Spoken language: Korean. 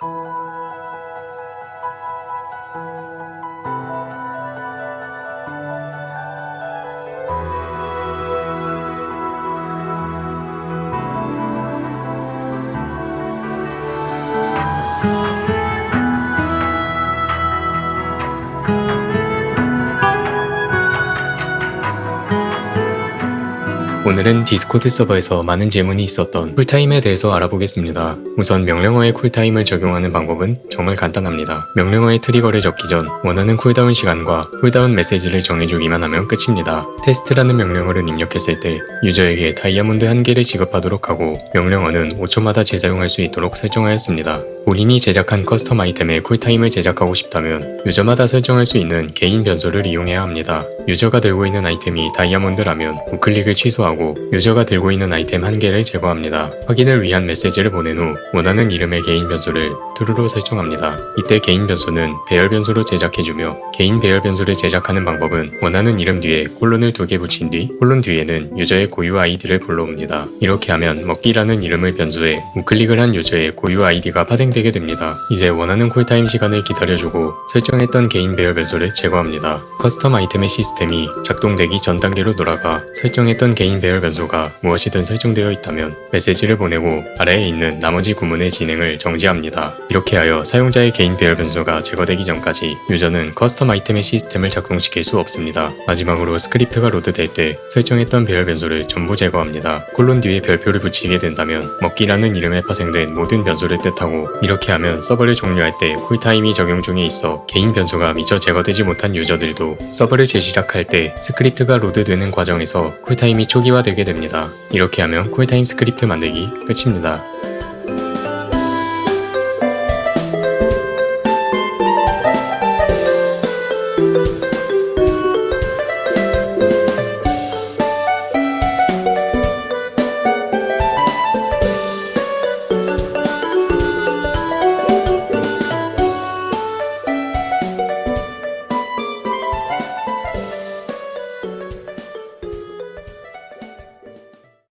thank you 오늘은 디스코드 서버에서 많은 질문이 있었던 쿨타임에 대해서 알아보겠습니다. 우선 명령어에 쿨타임을 적용하는 방법은 정말 간단합니다. 명령어의 트리거를 적기 전 원하는 쿨다운 시간과 쿨다운 메시지를 정해주기만 하면 끝입니다. 테스트라는 명령어를 입력했을 때 유저에게 다이아몬드 한 개를 지급하도록 하고 명령어는 5초마다 재사용할 수 있도록 설정하였습니다. 본인이 제작한 커스텀 아이템의 쿨타임을 제작하고 싶다면 유저마다 설정할 수 있는 개인 변수를 이용해야 합니다. 유저가 들고 있는 아이템이 다이아몬드라면 우클릭을 취소하고 유저가 들고 있는 아이템 한 개를 제거합니다. 확인을 위한 메시지를 보낸 후 원하는 이름의 개인 변수를 true로 설정합니다. 이때 개인 변수는 배열 변수로 제작해주며 개인 배열 변수를 제작하는 방법은 원하는 이름 뒤에 콜론을 두 개 붙인 뒤 콜론 뒤에는 유저의 고유 아이디를 불러옵니다. 이렇게 하면 먹기라는 이름을 변수해 우클릭을 한 유저의 고유 아이디가 파생되게 됩니다. 이제 원하는 쿨타임 시간을 기다려주고 설정했던 개인 배열 변수를 제거합니다. 커스텀 아이템의 시스템이 작동되기 전 단계로 돌아가 설정했던 개인 배열 변수가 무엇이든 설정되어 있다면 메시지를 보내고 아래에 있는 나머지 구문의 진행을 정지합니다. 이렇게 하여 사용자의 개인 배열 변수가 제거되기 전까지 유저는 커스텀 아이템의 시스템을 작동시킬 수 없습니다. 마지막으로 스크립트가 로드될 때 설정했던 배열 변수를 전부 제거합니다. 콜론 뒤에 별표를 붙이게 된다면 먹기라는 이름에 파생된 모든 변수를 뜻하고 이렇게 하면 서버를 종료할 때 쿨타임이 적용 중에 있어 개인 변수가 미처 제거되지 못한 유저들도 서버를 재시작할 때 스크립트가 로드되는 과정에서 쿨타임이 초 기화되게 됩니다. 이렇게 하면 쿨타임 스크립트 만들기 끝입니다.